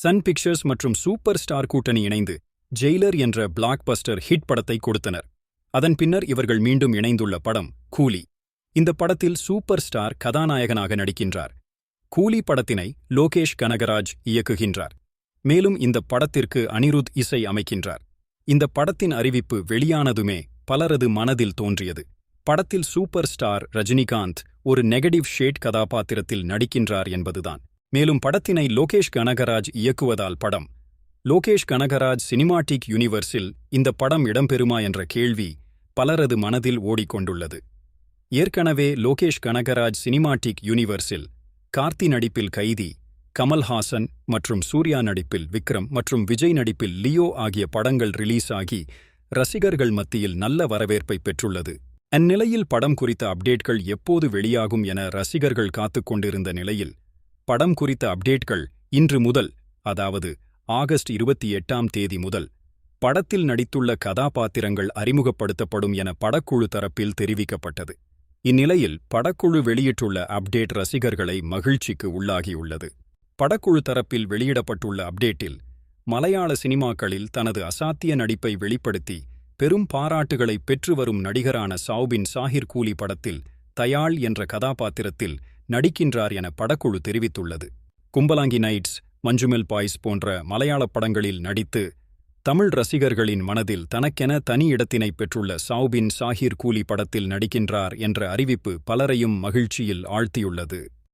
Sun Pictures மற்றும் super star கூட்டணி இணைந்து ஜெயிலர் என்ற பிளாக்பஸ்டர் ஹிட் படத்தை கொடுத்தனர். அதன் பின்னர் இவர்கள் மீண்டும் இணைந்துள்ள படம் கூலி. இந்த படத்தில் சூப்பர் ஸ்டார் கதாநாயகனாக நடிக்கின்றார். கூலி படத்தினை லோகேஷ் கனகராஜ் இயக்குகின்றார். மேலும் இந்த படத்திற்கு அனிருத் இசை அமைக்கின்றார். இந்த படத்தின் அறிவிப்பு வெளியானதுமே பலரது மனதில் தோன்றியது. படத்தில் சூப்பர் ஸ்டார் ரஜினிகாந்த் ஒரு நெகட்டிவ் ஷேட் கதாபாத்திரத்தில் நடிக்கின்றார் என்பதுதான். மேலும் படத்தினை லோகேஷ் கனகராஜ் இயக்குவதால் படம். லோகேஷ் கனகராஜ் சினிமாட்டிக் யூனிவர்ஸில் இந்த படம் இடம்பெறுமா என்ற கேள்வி பலரது மனதில் ஓடிக்கொண்டுள்ளது. ஏற்கனவே லோகேஷ் கனகராஜ் சினிமாட்டிக் யூனிவர்ஸில் கார்த்தி நடிப்பில் கைதி கமல்ஹாசன் மற்றும் சூர்யா நடிப்பில் விக்ரம் மற்றும் விஜய் நடிப்பில் லியோ ஆகிய படங்கள் ரிலீஸ் ஆகி ரசிகர்கள் மத்தியில் நல்ல வரவேற்பை பெற்றுள்ளது. அந்நிலையில் படம் குறித்த அப்டேட்கள் எப்போது வெளியாகும் என ரசிகர்கள் காத்துக் கொண்டிருந்த நிலையில் படம் குறித்த அப்டேட்கள் இன்று முதல் அதாவது ஆகஸ்ட் இருபத்தி எட்டாம் தேதி முதல் படத்தில் நடித்துள்ள கதாபாத்திரங்கள் அறிமுகப்படுத்தப்படும் என படக்குழு தரப்பில் தெரிவிக்கப்பட்டது. இந்நிலையில் படக்குழு வெளியிட்டுள்ள அப்டேட் ரசிகர்களை மகிழ்ச்சிக்கு உள்ளாகியுள்ளது. படக்குழு தரப்பில் வெளியிடப்பட்டுள்ள அப்டேட்டில் மலையாள சினிமாக்களில் தனது அசாத்திய நடிப்பை வெளிப்படுத்தி பெரும் பாராட்டுகளை பெற்று வரும் நடிகரான சாவ்பின் சாஹிர் கூலி படத்தில் தயாள் என்ற கதாபாத்திரத்தில் நடிக்கின்றார் என படக்குழு தெரிவித்துள்ளது. கும்பலாங்கி நைட்ஸ் மஞ்சுமெல் பாய்ஸ் போன்ற மலையாளப் படங்களில் நடித்து தமிழ் ரசிகர்களின் மனதில் தனக்கென தனி இடத்தினை பெற்றுள்ள சாவ்பின் சாஹிர் கூலி படத்தில் நடிக்கின்றார் என்ற அறிவிப்பு பலரையும் மகிழ்ச்சியில் ஆழ்த்தியுள்ளது.